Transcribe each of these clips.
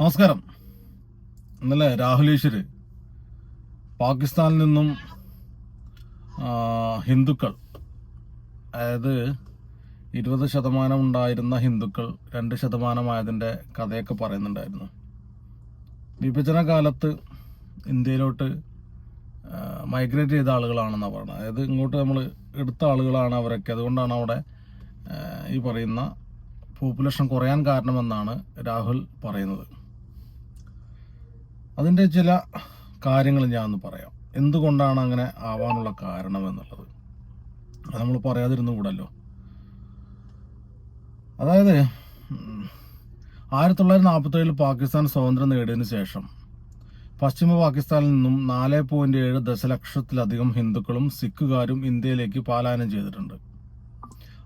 നമസ്കാരം. ഇന്നലെ രാഹുലേശ്വര് പാകിസ്ഥാനിൽ നിന്നും ഹിന്ദുക്കൾ അതായത് ഇരുപത് ശതമാനം ഉണ്ടായിരുന്ന ഹിന്ദുക്കൾ രണ്ട് ശതമാനമായതിന്റെ കഥയൊക്കെ പറയുന്നുണ്ടായിരുന്നു. വിഭജന കാലത്ത് ഇന്ത്യയിലോട്ട് മൈഗ്രേറ്റ് ചെയ്ത ആളുകളാണെന്നാണ് പറയുന്നത് അതായത് ഇങ്ങോട്ട് നമ്മൾ എടുത്ത ആളുകളാണ് അവരൊക്കെ. അതുകൊണ്ടാണ് അവിടെ ഈ പറയുന്ന പോപ്പുലേഷൻ കുറയാൻ കാരണമെന്നാണ് രാഹുൽ പറയുന്നത്. അതിന്റെ ചില കാര്യങ്ങൾ ഞാൻ ഒന്ന് പറയാം. എന്തുകൊണ്ടാണ് അങ്ങനെ ആവാനുള്ള കാരണം എന്നുള്ളത്? അത് നമ്മൾ പറയാതിരുന്നു കൂടല്ലോ. അതായത് ആയിരത്തി തൊള്ളായിരത്തി നാൽപ്പത്തേഴിൽ പാകിസ്ഥാൻ സ്വാതന്ത്ര്യം നേടിയതിനു ശേഷം പശ്ചിമ പാകിസ്ഥാനിൽ നിന്നും നാല് പോയിന്റ് ഏഴ് ദശലക്ഷത്തിലധികം ഹിന്ദുക്കളും സിഖുകാരും ഇന്ത്യയിലേക്ക് പാലായനം ചെയ്തിട്ടുണ്ട്.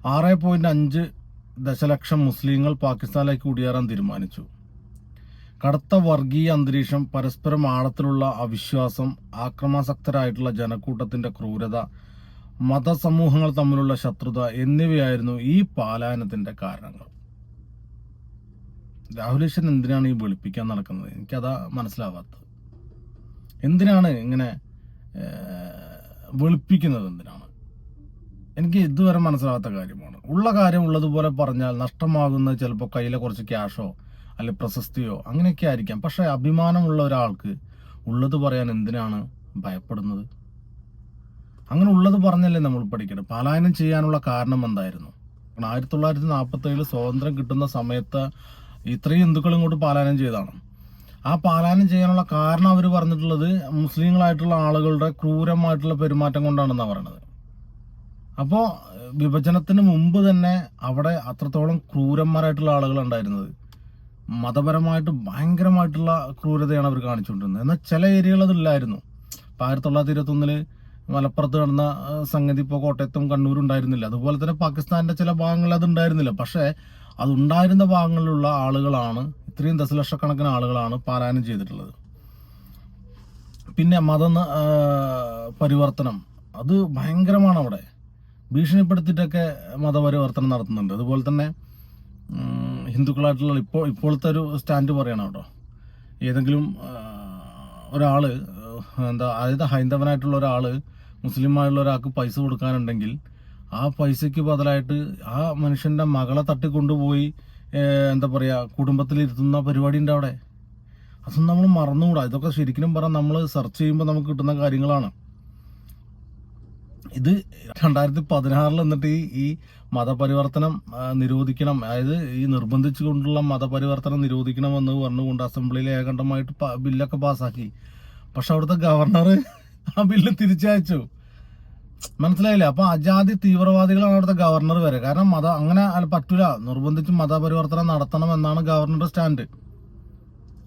ആറ് പോയിന്റ് അഞ്ച് ദശലക്ഷം മുസ്ലിങ്ങൾ പാകിസ്ഥാനിലേക്ക് കുടിയേറാൻ തീരുമാനിച്ചു. കടുത്ത വർഗീയ അന്തരീക്ഷം പരസ്പരം ആഴത്തിലുള്ള അവിശ്വാസം ആക്രമാസക്തരായിട്ടുള്ള ജനക്കൂട്ടത്തിന്റെ ക്രൂരത മതസമൂഹങ്ങൾ തമ്മിലുള്ള ശത്രുത എന്നിവയായിരുന്നു ഈ പാലായനത്തിന്റെ കാരണങ്ങൾ. രാഹുലേശ്വരൻ എന്തിനാണ് ഈ വെളുപ്പിക്കാൻ നടക്കുന്നത്? എനിക്കതാ മനസ്സിലാവാത്തത്. എന്തിനാണ് ഇങ്ങനെ വെളുപ്പിക്കുന്നത് എന്തിനാണ്? എനിക്ക് ഇതുവരെ മനസ്സിലാവാത്ത കാര്യമാണ്. ഉള്ള കാര്യം ഉള്ളതുപോലെ പറഞ്ഞാൽ നഷ്ടമാകുന്നത് ചിലപ്പോൾ കയ്യിലെ കുറച്ച് ക്യാഷോ അല്ലെ പ്രശസ്തിയോ അങ്ങനെയൊക്കെ ആയിരിക്കാം. പക്ഷെ അഭിമാനമുള്ള ഒരാൾക്ക് ഉള്ളത് പറയാൻ എന്തിനാണ് ഭയപ്പെടുന്നത്? അങ്ങനെ ഉള്ളത് പറഞ്ഞല്ലേ നമ്മൾ പഠിക്കണം പലായനം ചെയ്യാനുള്ള കാരണം എന്തായിരുന്നു? ആയിരത്തി തൊള്ളായിരത്തി നാൽപ്പത്തി ഏഴിൽ സ്വാതന്ത്ര്യം കിട്ടുന്ന സമയത്ത് ഇത്രയും ഹിന്ദുക്കൾ ഇങ്ങോട്ട് പാലായനം ചെയ്താണ് ആ പാലായനം ചെയ്യാനുള്ള കാരണം അവർ പറഞ്ഞിട്ടുള്ളത് മുസ്ലിങ്ങളായിട്ടുള്ള ആളുകളുടെ ക്രൂരമായിട്ടുള്ള പെരുമാറ്റം കൊണ്ടാണെന്നാണ് പറയണത്. അപ്പോൾ വിഭജനത്തിന് മുമ്പ് തന്നെ അവിടെ അത്രത്തോളം ക്രൂരന്മാരായിട്ടുള്ള ആളുകൾ ഉണ്ടായിരുന്നത്. മതപരമായിട്ട് ഭയങ്കരമായിട്ടുള്ള ക്രൂരതയാണ് അവർ കാണിച്ചുകൊണ്ടിരുന്നത്. എന്നാൽ ചില ഏരിയകൾ അതില്ലായിരുന്നു. ഇപ്പം ആയിരത്തി തൊള്ളായിരത്തി ഇരുപത്തൊന്നിൽ മലപ്പുറത്ത് നടന്ന സംഗതി ഇപ്പോൾ കോട്ടയത്തും കണ്ണൂരും ഉണ്ടായിരുന്നില്ല. അതുപോലെ തന്നെ പാകിസ്ഥാന്റെ ചില ഭാഗങ്ങളിൽ അത് ഉണ്ടായിരുന്നില്ല പക്ഷേ അതുണ്ടായിരുന്ന ഭാഗങ്ങളിലുള്ള ആളുകളാണ് ഇത്രയും ദശലക്ഷക്കണക്കിന് ആളുകളാണ് പാരായണം ചെയ്തിട്ടുള്ളത്. പിന്നെ മത പരിവർത്തനം. അത് ഭയങ്കരമാണ് അവിടെ. ഭീഷണിപ്പെടുത്തിയിട്ടൊക്കെ മതപരിവർത്തനം നടത്തുന്നുണ്ട്. അതുപോലെ തന്നെ ഹിന്ദുക്കളായിട്ടുള്ള ഇപ്പോൾ ഇപ്പോഴത്തെ ഒരു സ്റ്റാൻഡ് പറയണം കേട്ടോ. ഏതെങ്കിലും ഒരാൾ എന്താ അതായത് ഹൈന്ദവനായിട്ടുള്ള മുസ്ലിം മുസ്ലിമായുള്ള ഒരാൾക്ക് പൈസ കൊടുക്കാനുണ്ടെങ്കിൽ ആ പൈസയ്ക്ക് ബദലായിട്ട് ആ മനുഷ്യന്റെ മകളെ തട്ടിക്കൊണ്ടുപോയി എന്താ പറയുക കുടുംബത്തിലിരുത്തുന്ന പരിപാടി ഉണ്ട് അവിടെ. അതൊന്നും നമ്മൾ മറന്നുകൂടാ. ഇതൊക്കെ ശരിക്കും പറഞ്ഞാൽ നമ്മൾ സെർച്ച് ചെയ്യുമ്പോൾ നമുക്ക് കിട്ടുന്ന കാര്യങ്ങളാണ്. ഇത് രണ്ടായിരത്തി പതിനാറിൽ എന്നിട്ട് ഈ മതപരിവർത്തനം നിരോധിക്കണം. അതായത് ഈ നിർബന്ധിച്ചുകൊണ്ടുള്ള മതപരിവർത്തനം നിരോധിക്കണമെന്ന് പറഞ്ഞുകൊണ്ട് അസംബ്ലിയിൽ ഏകണ്ഠമായിട്ട് ബില്ലൊക്കെ പാസ്സാക്കി പക്ഷെ അവിടുത്തെ ഗവർണർ ആ ബില്ല് തിരിച്ചയച്ചു. മനസ്സിലായില്ലേ? അപ്പൊ അജാതി തീവ്രവാദികളാണ് അവിടുത്തെ ഗവർണർ വരെ. കാരണം മത അങ്ങനെ പറ്റൂല. നിർബന്ധിച്ച് മതപരിവർത്തനം നടത്തണം എന്നാണ് ഗവർണറുടെ സ്റ്റാൻഡ്.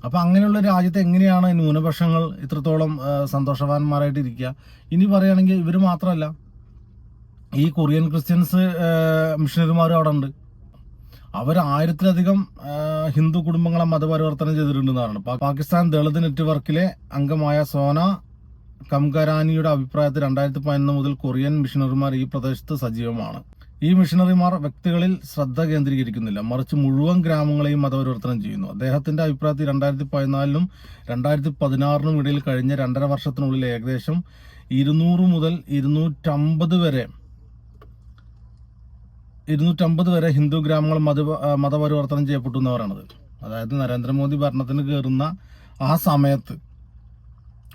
അപ്പൊ അങ്ങനെയുള്ള രാജ്യത്ത് എങ്ങനെയാണ് ന്യൂനപക്ഷങ്ങൾ ഇത്രത്തോളം സന്തോഷവാന്മാരായിട്ട് ഇരിക്കുക? ഇനി പറയുകയാണെങ്കിൽ ഇവർ മാത്രമല്ല ഈ കൊറിയൻ ക്രിസ്ത്യൻസ് മിഷണറിമാരും അവിടെ ഉണ്ട്. അവർ ആയിരത്തിലധികം ഹിന്ദു കുടുംബങ്ങളെ മതപരിവർത്തനം ചെയ്തിട്ടുണ്ടെന്നാണ്. പാകിസ്ഥാൻ ദളിത് നെറ്റ്വർക്കിലെ അംഗമായ സോന കംകരാനിയുടെ അഭിപ്രായത്തിൽ രണ്ടായിരത്തി പതിനൊന്ന് മുതൽ കൊറിയൻ മിഷണറിമാർ ഈ പ്രദേശത്ത് സജീവമാണ്. ഈ മിഷണറിമാർ വ്യക്തികളിൽ ശ്രദ്ധ കേന്ദ്രീകരിക്കുന്നില്ല. മറിച്ച് മുഴുവൻ ഗ്രാമങ്ങളെയും മതപരിവർത്തനം ചെയ്യുന്നു. അദ്ദേഹത്തിന്റെ അഭിപ്രായത്തിൽ രണ്ടായിരത്തി പതിനാലിനും രണ്ടായിരത്തി പതിനാറിനും ഇടയിൽ കഴിഞ്ഞ രണ്ടര വർഷത്തിനുള്ളിൽ ഏകദേശം ഇരുന്നൂറ് മുതൽ ഇരുന്നൂറ്റമ്പത് വരെ ഇരുന്നൂറ്റമ്പത് വരെ ഹിന്ദു ഗ്രാമങ്ങൾ മത മതപരിവർത്തനം ചെയ്യപ്പെട്ടു എന്ന് പറയുന്നത് അതായത് നരേന്ദ്രമോദി ഭരണത്തിന് കയറുന്ന ആ സമയത്ത്.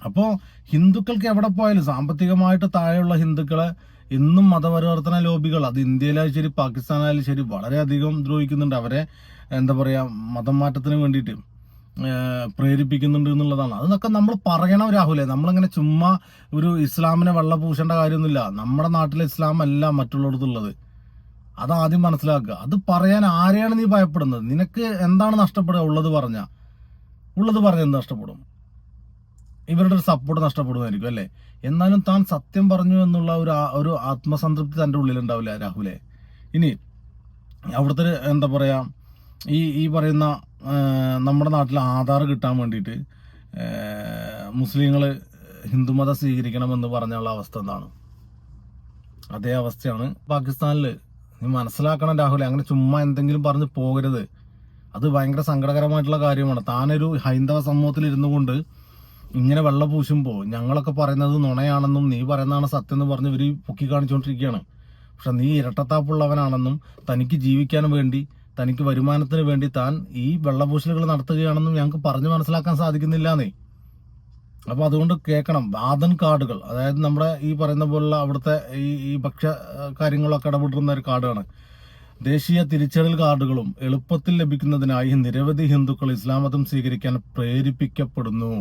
അപ്പോൾ ഹിന്ദുക്കൾക്ക് എവിടെ പോയാലും സാമ്പത്തികമായിട്ട് താഴെയുള്ള ഹിന്ദുക്കളെ ഇന്നും മതപരിവർത്തന ലോബികൾ അത് ഇന്ത്യയിലായാലും ശരി പാകിസ്ഥാനായാലും ശരി വളരെയധികം ദ്രോഹിക്കുന്നുണ്ട്. അവരെ എന്താ പറയുക മതം മാറ്റത്തിന് വേണ്ടിയിട്ട് പ്രേരിപ്പിക്കുന്നുണ്ട് എന്നുള്ളതാണ്. അതൊക്കെ നമ്മൾ പറയണം രാഹുലെ. നമ്മളിങ്ങനെ ചുമ്മാ ഒരു ഇസ്ലാമിനെ വെള്ള പൂശേണ്ട കാര്യമൊന്നുമില്ല. നമ്മുടെ നാട്ടിലെ ഇസ്ലാം അല്ല മറ്റുള്ളിടത്തുള്ളത്. അതാദ്യം മനസ്സിലാക്കുക. അത് പറയാൻ ആരെയാണ് നീ ഭയപ്പെടുന്നത്? നിനക്ക് എന്താണ് നഷ്ടപ്പെടുക? ഉള്ളത് പറഞ്ഞ. ഉള്ളത് പറഞ്ഞ എന്ത് നഷ്ടപ്പെടും? ഇവരുടെ ഒരു സപ്പോർട്ട് നഷ്ടപ്പെടുമായിരിക്കും അല്ലേ? എന്നാലും താൻ സത്യം പറഞ്ഞു എന്നുള്ള ഒരു ഒരു ആത്മസംതൃപ്തി തന്റെ ഉള്ളിലുണ്ടാവില്ല രാഹുലെ. ഇനി അവിടുത്തെ എന്താ പറയാ ഈ ഈ പറയുന്ന നമ്മുടെ നാട്ടിൽ ആധാർ കിട്ടാൻ വേണ്ടിയിട്ട് മുസ്ലിങ്ങൾ ഹിന്ദുമതം സ്വീകരിക്കണമെന്ന് പറഞ്ഞുള്ള അവസ്ഥ എന്താണ്? അതേ അവസ്ഥയാണ് പാകിസ്ഥാനിൽ നീ മനസ്സിലാക്കണം രാഹുൽ അങ്ങനെ ചുമ്മാ എന്തെങ്കിലും പറഞ്ഞ് പോകരുത്. അത് ഭയങ്കര സങ്കടകരമായിട്ടുള്ള കാര്യമാണ്. താനൊരു ഹൈന്ദവ സമൂഹത്തിൽ ഇരുന്നു കൊണ്ട് ഇങ്ങനെ വെള്ളം പൂശുമ്പോൾ ഞങ്ങളൊക്കെ പറയുന്നത് നുണയാണെന്നും നീ പറയുന്നതാണ് സത്യം എന്ന് പറഞ്ഞ് ഇവർ പൊക്കി കാണിച്ചുകൊണ്ടിരിക്കുകയാണ് പക്ഷെ നീ ഇരട്ടത്താപ്പുള്ളവനാണെന്നും തനിക്ക് ജീവിക്കാൻ വേണ്ടി തനിക്ക് വരുമാനത്തിന് വേണ്ടി താൻ ഈ വെള്ളപൂശലുകൾ നടത്തുകയാണെന്നും ഞങ്ങൾക്ക് പറഞ്ഞു മനസ്സിലാക്കാൻ സാധിക്കുന്നില്ല അപ്പോൾ അപ്പൊ അതുകൊണ്ട് കേൾക്കണം വാദൻ കാർഡുകൾ അതായത് നമ്മുടെ ഈ പറയുന്ന പോലുള്ള അവിടുത്തെ ഈ ഈ ഭക്ഷ്യ കാര്യങ്ങളൊക്കെ ഇടപെട്ടിരുന്ന ഒരു കാർഡാണ്. ദേശീയ തിരിച്ചറിയൽ കാർഡുകളും എളുപ്പത്തിൽ ലഭിക്കുന്നതിനായി നിരവധി ഹിന്ദുക്കൾ ഇസ്ലാമതം സ്വീകരിക്കാൻ പ്രേരിപ്പിക്കപ്പെടുന്നു.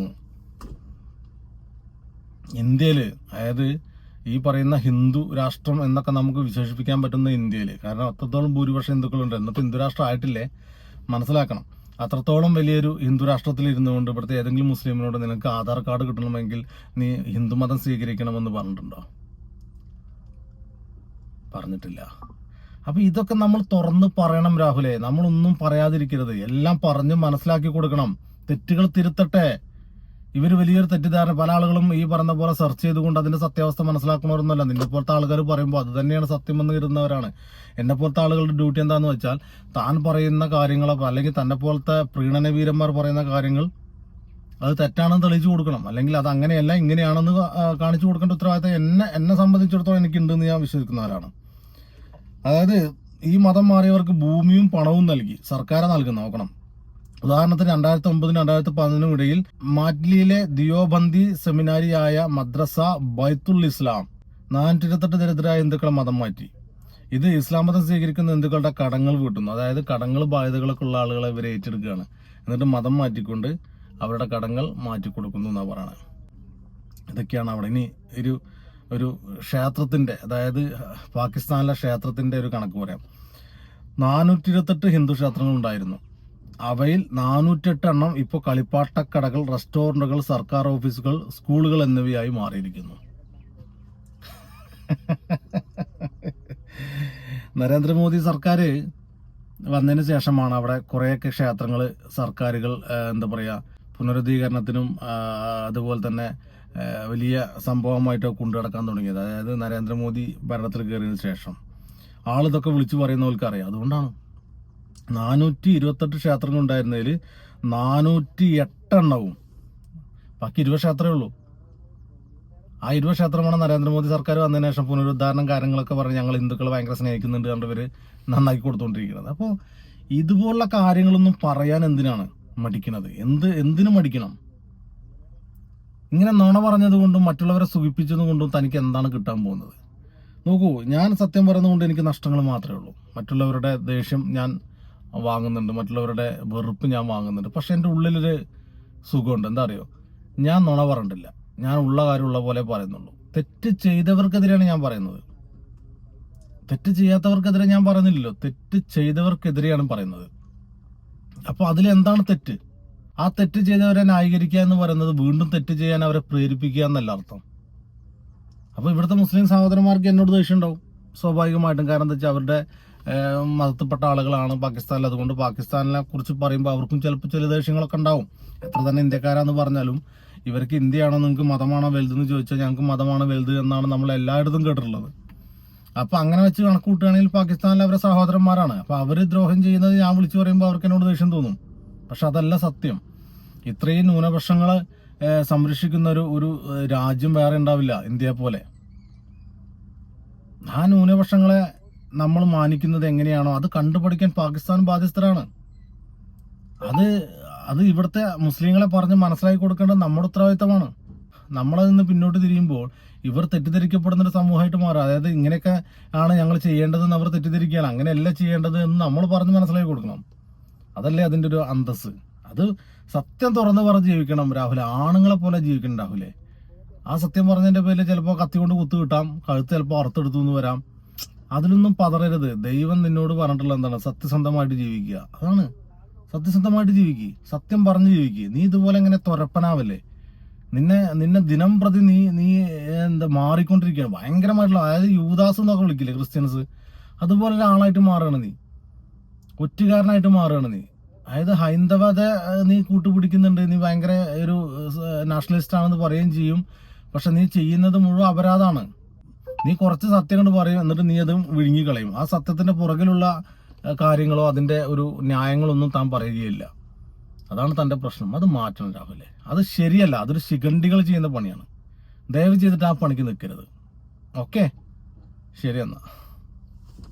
ഇന്ത്യയിൽ അതായത് ഈ പറയുന്ന ഹിന്ദു രാഷ്ട്രം എന്നൊക്കെ നമുക്ക് വിശേഷിപ്പിക്കാൻ പറ്റുന്ന ഇന്ത്യയിൽ കാരണം അത്രത്തോളം ഭൂരിപക്ഷം ഹിന്ദുക്കളുണ്ട്. എന്നിട്ട് ഹിന്ദു രാഷ്ട്രം ആയിട്ടില്ലേ? മനസ്സിലാക്കണം. അത്രത്തോളം വലിയൊരു ഹിന്ദു രാഷ്ട്രത്തിൽ ഇരുന്നുകൊണ്ട് ഇവിടുത്തെ ഏതെങ്കിലും മുസ്ലിമിനോട് നിനക്ക് ആധാർ കാർഡ് കിട്ടണമെങ്കിൽ നീ ഹിന്ദു ഹിന്ദുമതം സ്വീകരിക്കണമെന്ന് പറഞ്ഞിട്ടുണ്ടോ? പറഞ്ഞിട്ടില്ല. അപ്പോൾ ഇതൊക്കെ നമ്മൾ തുറന്ന് പറയണം രാഹുലെ. നമ്മളൊന്നും പറയാതിരിക്കരുത്. എല്ലാം പറഞ്ഞ് മനസ്സിലാക്കി കൊടുക്കണം. തെറ്റുകൾ തിരുത്തട്ടെ. ഇവർ വലിയൊരു തെറ്റിദ്ധാരണ പല ആളുകളും ഈ പറഞ്ഞ പോലെ സെർച്ച് ചെയ്തുകൊണ്ട് അതിന്റെ സത്യാവസ്ഥ മനസ്സിലാക്കണവരൊന്നുമല്ല. നിന്നെ പോലത്തെ ആൾക്കാർ പറയുമ്പോൾ അത് തന്നെയാണ് സത്യമെന്ന് കരുതുന്നവരാണ്. എന്നെ പോലത്തെ ആളുകളുടെ ഡ്യൂട്ടി എന്താന്ന് വെച്ചാൽ താൻ പറയുന്ന കാര്യങ്ങളൊക്കെ അല്ലെങ്കിൽ തന്നെ പോലത്തെ പ്രീണന വീരന്മാർ പറയുന്ന കാര്യങ്ങൾ അത് തെറ്റാണെന്ന് തെളിയിച്ചു കൊടുക്കണം. അല്ലെങ്കിൽ അത് അങ്ങനെയല്ല ഇങ്ങനെയാണെന്ന് കാണിച്ചു കൊടുക്കേണ്ട ഉത്തരവാദിത്തം എന്നെ എന്നെ സംബന്ധിച്ചിടത്തോളം എനിക്കുണ്ടെന്ന് ഞാൻ വിശ്വസിക്കുന്നവരാണ് അതായത് ഈ മതം മാറിയവർക്ക് ഭൂമിയും പണവും നൽകി സർക്കാർ നൽകുന്ന നോക്കണം. ഉദാഹരണത്തിന് രണ്ടായിരത്തി ഒമ്പതിനും രണ്ടായിരത്തി പതിനൊന്നിനും ഇടയിൽ മാറ്റ്ലിയിലെ ദിയോബന്ദി സെമിനാരിയായ മദ്രസ ബൈത്തുൽ ഇസ്ലാം നാനൂറ്റി ഇരുപത്തെട്ട് ദരിദ്രരായ ഹിന്ദുക്കളെ മതം മാറ്റി. ഇത് ഇസ്ലാം മതം സ്വീകരിക്കുന്ന ഹിന്ദുക്കളുടെ കടങ്ങൾ വീട്ടുന്നു. അതായത് കടങ്ങൾ ബാധ്യതകളൊക്കെ ഉള്ള ആളുകളെ ഇവർ ഏറ്റെടുക്കുകയാണ്. എന്നിട്ട് മതം മാറ്റിക്കൊണ്ട് അവരുടെ കടങ്ങൾ മാറ്റി കൊടുക്കുന്നു എന്നാണ് പറയുന്നത് ഇതൊക്കെയാണ് അവിടെ. ഇനി ഒരു ഒരു ക്ഷേത്രത്തിന്റെ അതായത് പാകിസ്ഥാനിലെ ക്ഷേത്രത്തിന്റെ ഒരു കണക്ക് പറയാം. നാനൂറ്റി ഇരുപത്തെട്ട് ഹിന്ദു ക്ഷേത്രങ്ങൾ ഉണ്ടായിരുന്നു. അവയിൽ നാനൂറ്റെട്ട് എണ്ണം ഇപ്പോൾ കളിപ്പാട്ടക്കടകൾ റെസ്റ്റോറന്റുകൾ സർക്കാർ ഓഫീസുകൾ സ്കൂളുകൾ എന്നിവയായി മാറിയിരിക്കുന്നു. നരേന്ദ്രമോദി സർക്കാർ വന്നതിന് ശേഷമാണ് അവിടെ കുറേയൊക്കെ ക്ഷേത്രങ്ങൾ സർക്കാരുകൾ എന്താ പറയുക പുനരുദ്ധീകരണത്തിനും അതുപോലെ തന്നെ വലിയ സംഭവമായിട്ടൊക്കെ കൊണ്ടുനടക്കാൻ തുടങ്ങിയത്. അതായത് നരേന്ദ്രമോദി ഭരണത്തിൽ കയറിയതിനു ശേഷം. ആളിതൊക്കെ വിളിച്ചു പറയുന്നവർക്ക് അറിയാം അതുകൊണ്ടാണ് നാനൂറ്റി ഇരുപത്തെട്ട് ക്ഷേത്രങ്ങൾ ഉണ്ടായിരുന്നതിൽ നാനൂറ്റി എട്ടെണ്ണവും ബാക്കി ഇരുപത് ക്ഷേത്രമേ ഉള്ളൂ. ആ ഇരുപത് ക്ഷേത്രമാണ് നരേന്ദ്രമോദി സർക്കാർ വന്നതിന് ശേഷം പുനരുദ്ധാരണം കാര്യങ്ങളൊക്കെ പറഞ്ഞ് ഞങ്ങൾ ഹിന്ദുക്കൾ ഭയങ്കര സ്നേഹിക്കുന്നുണ്ട് കണ്ടവർ നന്നാക്കി കൊടുത്തുകൊണ്ടിരിക്കുന്നത് അപ്പോൾ ഇതുപോലുള്ള കാര്യങ്ങളൊന്നും പറയാൻ എന്തിനാണ് മടിക്കണത് എന്ത് എന്തിനു മടിക്കണം? ഇങ്ങനെ നുണ പറഞ്ഞത് കൊണ്ടും മറ്റുള്ളവരെ സുഖിപ്പിച്ചത് കൊണ്ടും തനിക്ക് എന്താണ് കിട്ടാൻ പോകുന്നത്? നോക്കൂ ഞാൻ സത്യം പറയുന്നത് കൊണ്ട് എനിക്ക് നഷ്ടങ്ങൾ മാത്രമേ ഉള്ളൂ. മറ്റുള്ളവരുടെ ദേഷ്യം ഞാൻ വാങ്ങുന്നുണ്ട്. മറ്റുള്ളവരുടെ വെറുപ്പ് ഞാൻ വാങ്ങുന്നുണ്ട്. പക്ഷെ എന്റെ ഉള്ളിലൊരു സുഖമുണ്ട്. എന്താ അറിയോ? ഞാൻ നുണ പറഞ്ഞിട്ടില്ല ഞാൻ ഉള്ള കാര്യം ഉള്ള പോലെ പറയുന്നുള്ളൂ. തെറ്റ് ചെയ്തവർക്കെതിരെയാണ് ഞാൻ പറയുന്നത്. തെറ്റ് ചെയ്യാത്തവർക്കെതിരെ ഞാൻ പറയുന്നില്ലല്ലോ. തെറ്റ് ചെയ്തവർക്കെതിരെയാണ് പറയുന്നത്. അപ്പോൾ അതിൽ എന്താണ് തെറ്റ്? ആ തെറ്റ് ചെയ്തവരെ ന്യായീകരിക്കുക എന്ന് പറയുന്നത് വീണ്ടും തെറ്റ് ചെയ്യാൻ അവരെ പ്രേരിപ്പിക്കുക എന്നല്ല അർത്ഥം. അപ്പോൾ ഇവിടുത്തെ മുസ്ലിം സഹോദരന്മാർക്ക് എന്നോട് ദേഷ്യം ഉണ്ടാവും സ്വാഭാവികമായിട്ടും. കാരണം എന്താ വെച്ചാൽ അവരുടെ മതത്തിൽപ്പെട്ട ആളുകളാണ് പാകിസ്ഥാനിൽ. അതുകൊണ്ട് പാകിസ്ഥാനിനെ കുറിച്ച് പറയുമ്പോൾ അവർക്കും ചിലപ്പോൾ ചില ദേഷ്യങ്ങളൊക്കെ ഉണ്ടാവും. എത്ര തന്നെ ഇന്ത്യക്കാരാന്ന് പറഞ്ഞാലും ഇവർക്ക് ഇന്ത്യയാണോ നിങ്ങൾക്ക് മതമാണോ വലുതെന്ന് ചോദിച്ചാൽ ഞങ്ങൾക്ക് മതമാണ് വലുത് എന്നാണ് നമ്മൾ എല്ലായിടത്തും കേട്ടിട്ടുള്ളത്. അപ്പൊ അങ്ങനെ വെച്ച് കണക്ക് കൂട്ടുകയാണെങ്കിൽ പാകിസ്ഥാനിലെ അവരെ സഹോദരന്മാരാണ്. അപ്പൊ അവർ ദ്രോഹം ചെയ്യുന്നത് ഞാൻ വിളിച്ചു പറയുമ്പോൾ അവർക്ക് എന്നോട് ദേഷ്യം തോന്നും. പക്ഷെ അതല്ല സത്യം. ഇത്രയും ന്യൂനപക്ഷങ്ങളെ സംരക്ഷിക്കുന്ന ഒരു ഒരു രാജ്യം വേറെ ഉണ്ടാവില്ല ഇന്ത്യയെ പോലെ. ആ ന്യൂനപക്ഷങ്ങളെ നമ്മൾ മാനിക്കുന്നത് എങ്ങനെയാണോ അത് കണ്ടുപിടിക്കാൻ പാകിസ്ഥാൻ ബാധ്യസ്ഥരാണ്. അത് അത് ഇവിടുത്തെ മുസ്ലിങ്ങളെ പറഞ്ഞ് മനസ്സിലാക്കി കൊടുക്കേണ്ടത് നമ്മുടെ ഉത്തരവാദിത്തമാണ്. നമ്മളതിൽ നിന്ന് പിന്നോട്ട് തിരിയുമ്പോൾ ഇവർ തെറ്റിദ്ധരിക്കപ്പെടുന്ന ഒരു സമൂഹമായിട്ട് മാറും. അതായത് ഇങ്ങനെയൊക്കെ ആണ് ഞങ്ങൾ ചെയ്യേണ്ടതെന്ന് അവർ തെറ്റിദ്ധരിക്കുകയാണ്. അങ്ങനെയല്ല ചെയ്യേണ്ടത് എന്ന് നമ്മൾ പറഞ്ഞ് മനസ്സിലാക്കി കൊടുക്കണം. അതല്ലേ അതിന്റെ ഒരു അന്തസ് അത് സത്യം തുറന്ന് പറഞ്ഞ് ജീവിക്കണം. രാഹുൽ ആണുങ്ങളെ പോലെ ജീവിക്കണം രാഹുലെ. ആ സത്യം പറഞ്ഞതിന്റെ പേരിൽ ചിലപ്പോൾ കത്തി കൊണ്ട് കുത്തു കിട്ടാം. കഴുത്ത് ചിലപ്പോൾ അറുത്തെടുത്തു വരാം. അതിലൊന്നും പതറരുത്. ദൈവം നിന്നോട് പറഞ്ഞിട്ടുള്ള എന്താണ്? സത്യസന്ധമായിട്ട് ജീവിക്കുക. അതാണ്. സത്യസന്ധമായിട്ട് ജീവിക്കുക സത്യം പറഞ്ഞ് ജീവിക്കുക നീ ഇതുപോലെ ഇങ്ങനെ തുരപ്പനാവല്ലേ? നിന്നെ നിന്നെ ദിനം പ്രതി നീ നീ എന്താ മാറിക്കൊണ്ടിരിക്കുകയാണ്. ഭയങ്കരമായിട്ടുള്ള അതായത് യൂദാസ് എന്നൊക്കെ വിളിക്കില്ലേ ക്രിസ്ത്യൻസ്? അതുപോലെ ഒരാളായിട്ട് മാറുകയാണ് നീ. ഒറ്റുകാരനായിട്ട് മാറുകയാണ് നീ. അതായത് ഹൈന്ദവത നീ കൂട്ടുപിടിക്കുന്നുണ്ട്. നീ ഭയങ്കര ഒരു നാഷണലിസ്റ്റ് ആണെന്ന് പറയുകയും ചെയ്യും. പക്ഷെ നീ ചെയ്യുന്നത് മുഴുവൻ അപരാധമാണ്. നീ കുറച്ച് സത്യം കൊണ്ട് പറയും എന്നിട്ട് നീ അത് വിഴുങ്ങി കളയും ആ സത്യത്തിന്റെ പുറകിലുള്ള കാര്യങ്ങളോ അതിന്റെ ഒരു ന്യായങ്ങളൊന്നും താൻ പറയുകയില്ല. അതാണ് തന്റെ പ്രശ്നം. അത് മാറ്റണം രാഹുലെ. അത് ശരിയല്ല. അതൊരു ശിഖണ്ഡികൾ ചെയ്യുന്ന പണിയാണ്. ദയവ് ചെയ്തിട്ട് ആ പണിക്ക് നിൽക്കരുത് ഓക്കെ? ശരി എന്നാ.